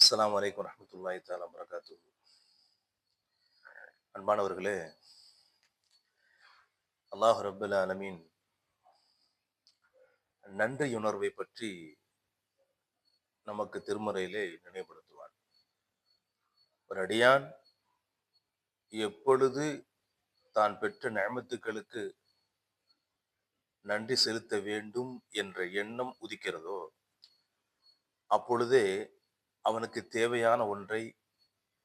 அஸ்லாம் வலைக்கம் வரஹ்மத்துல்லாஹி தாலா வரகாத்து அன்பானவர்களே அல்லாஹ் ரபுல் ஆலமீன் நன்றியுணர்வை பற்றி நமக்கு திருமறையிலே நினைவுபடுத்துவான் ஒரு அடியான் எப்பொழுது தான் பெற்ற நியமத்துக்களுக்கு நன்றி செலுத்த வேண்டும் என்ற எண்ணம் உதிக்கிறதோ அப்பொழுதே அவனுக்கு தேவையான ஒன்றை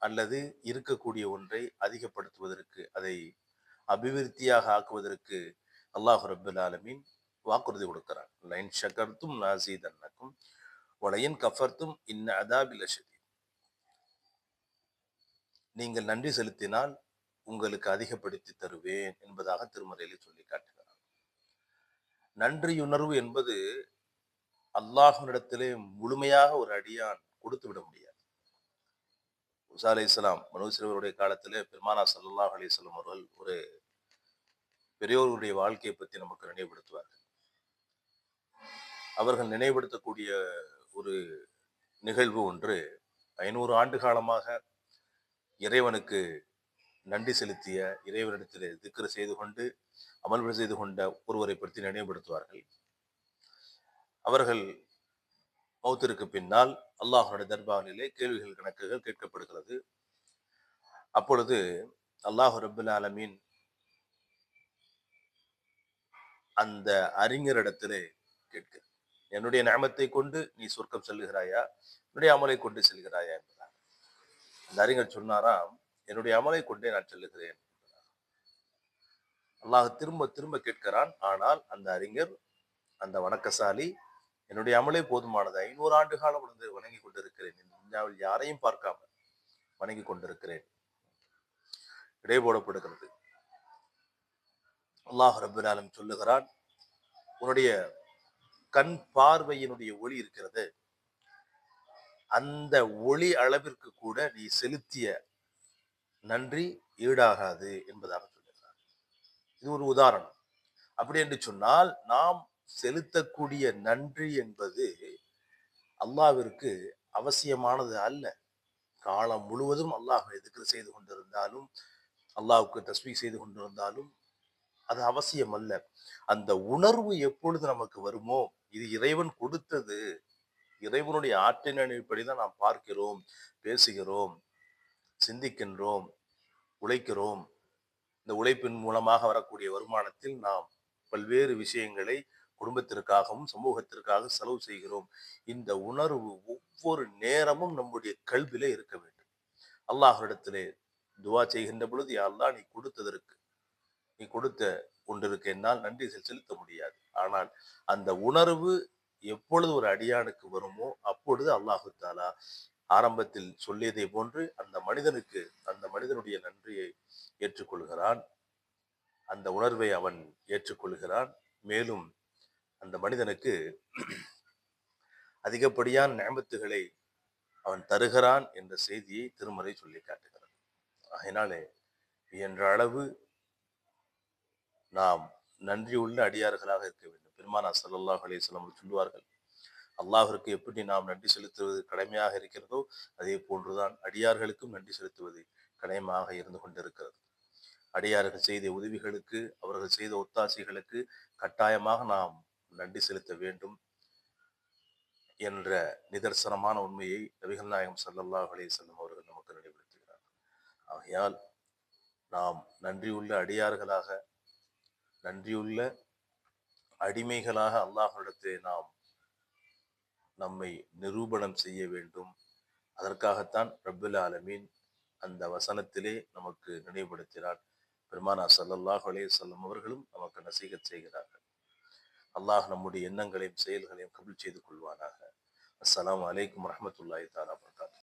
அல்லது இருக்கக்கூடிய ஒன்றை அதிகப்படுத்துவதற்கு அதை அபிவிருத்தியாக ஆக்குவதற்கு அல்லாஹு ரபுல் ஆலமீன் வாக்குறுதி கொடுக்கிறான். லைன் ஷக்கர்த்தும் நாசீதன்னக்கும் வளையன் கஃபர்த்தும் இன்ன அதாபில் அஷதி நீங்கள் நன்றி செலுத்தினால் உங்களுக்கு அதிகப்படுத்தி தருவேன் என்பதாக திருமறையிலே சொல்லி காட்டுகிறார் நன்றியுணர்வு என்பது அல்லாஹனிடத்திலே முழுமையாக ஒரு அடியான் கொடுத்து விட முடியாது. முசா அலி இஸ்லாம் மனோசிலவருடைய காலத்திலே பெருமானா சல்லாஹ் அலிஸ்லாம் அவர்கள் ஒரு பெரியோர்களுடைய வாழ்க்கையை பற்றி நமக்கு நினைவுபடுத்துவார்கள். அவர்கள் நினைவுபடுத்தக்கூடிய ஒரு நிகழ்வு ஒன்று ஐநூறு ஆண்டு காலமாக இறைவனுக்கு நன்றி செலுத்திய இறைவனிடத்தில் திக்கர் செய்து கொண்டு அமல் செய்து கொண்ட ஒருவரை பற்றி நினைவுபடுத்துவார்கள். அவர்கள் மௌத்திற்கு பின்னால் அல்லாஹனுடைய தர்பாரிலே கேள்விகள் கணக்குகள் கேட்கப்படுகிறது. அப்பொழுது அல்லாஹு ரபுல் ஆலமீன் அந்த அறிஞரிடத்திலே கேட்க என்னுடைய நியமத்தை கொண்டு நீ சொர்க்கம் செல்லுகிறாயா? என்னுடைய அமலை கொண்டு செல்கிறாயா? என்பதாக அந்த அறிஞர் சொன்னாராம் என்னுடைய அமலை கொண்டே நான் செல்லுகிறேன். அல்லாஹ் திரும்ப திரும்ப கேட்கிறான். ஆனால் அந்த அறிஞர் அந்த வணக்கசாலி என்னுடைய அமலே போதுமானது. ஐநூறு ஆண்டு காலம் வந்து வணங்கி கொண்டிருக்கிறேன். இந்தியாவில் யாரையும் பார்க்காம வணங்கி கொண்டிருக்கிறேன். இடைபோடப்படுகிறது அல்லாஹ் ரபுலாலும் சொல்லுகிறான் உன்னுடைய கண் பார்வையினுடைய ஒளி இருக்கிறது. அந்த ஒளி அளவிற்கு கூட நீ செலுத்திய நன்றி ஈடாகாது என்பதாக சொல்லுகிறார். இது ஒரு உதாரணம். அப்படி என்று சொன்னால் நாம் செலுத்தக்கூடிய நன்றி என்பது அல்லாவிற்கு அவசியமானது அல்ல. காலம் முழுவதும் அல்லாஹ் எதுக்கு செய்து கொண்டிருந்தாலும் அல்லாவுக்கு தஸ்மீ செய்து கொண்டிருந்தாலும் அது அவசியம் அல்ல. அந்த உணர்வு எப்பொழுது நமக்கு வருமோ இது இறைவன் கொடுத்தது. இறைவனுடைய ஆற்றின் அடிப்படைதான் நாம் பார்க்கிறோம் பேசுகிறோம் சிந்திக்கின்றோம் உழைக்கிறோம். இந்த உழைப்பின் மூலமாக வரக்கூடிய வருமானத்தில் நாம் பல்வேறு விஷயங்களை குடும்பத்திற்காகவும் சமூகத்திற்காக செலவு செய்கிறோம். இந்த உணர்வு ஒவ்வொரு நேரமும் நம்முடைய கல்வியிலே இருக்க வேண்டும். அல்லாஹிடத்திலே துவா செய்கின்ற பொழுது யாரெல்லாம் நீ கொடுத்ததற்கு நீ கொடுத்த ஒன்றிற்கு என்னால் நன்றி செலுத்த முடியாது. ஆனால் அந்த உணர்வு எப்பொழுது ஒரு அடியானுக்கு வருமோ அப்பொழுது அல்லாஹு தாலா ஆரம்பத்தில் சொல்லியதை போன்று அந்த மனிதனுக்கு அந்த மனிதனுடைய நன்றியை ஏற்றுக்கொள்கிறான். அந்த உணர்வை அவன் ஏற்றுக்கொள்கிறான். மேலும் அந்த மனிதனுக்கு அதிகப்படியான நியமத்துகளை அவன் தருகிறான் என்ற செய்தியை திருமறை சொல்லி காட்டுகிறது. அதனாலே என்ற அளவு நாம் நன்றியுள்ள அடியார்களாக இருக்க வேண்டும். பெருமானா சல்லாஹ் அலிஸ்லாம் சொல்லுவார்கள் அல்லாஹிற்கு எப்படி நாம் நன்றி செலுத்துவது கடமையாக இருக்கிறதோ அதே போன்றுதான் அடியார்களுக்கும் நன்றி செலுத்துவது கடமையாக இருந்து கொண்டிருக்கிறது. அடியார்கள் செய்த உதவிகளுக்கு அவர்கள் செய்த ஒத்தாசைகளுக்கு கட்டாயமாக நாம் நன்றி செலுத்த வேண்டும் என்ற நிதர்சனமான உண்மையை நபிகள் நாயகம் சல்லல்லாஹ் அலி செல்லும் அவர்கள் நமக்கு நினைவுபடுத்துகிறார். ஆகையால் நாம் நன்றியுள்ள அடியார்களாக நன்றியுள்ள அடிமைகளாக அல்லாஹிடத்தை நாம் நம்மை நிரூபணம் செய்ய வேண்டும். அதற்காகத்தான் ரபுல் ஆலமீன் அந்த வசனத்திலே நமக்கு நினைவுபடுத்தினார் பெருமானா சல்லல்லாஹ் அலே சொல்லம் அவர்களும் நமக்கு நசீகத் செய்கிறார் அல்லாஹ் நம்முடைய எண்ணங்களையும் செயல்களையும் கபில் செய்து கொள்வானாக. அஸ்லாம் வலைக்கம் வரமத்துல்லாஹி தாலா வரகாத்து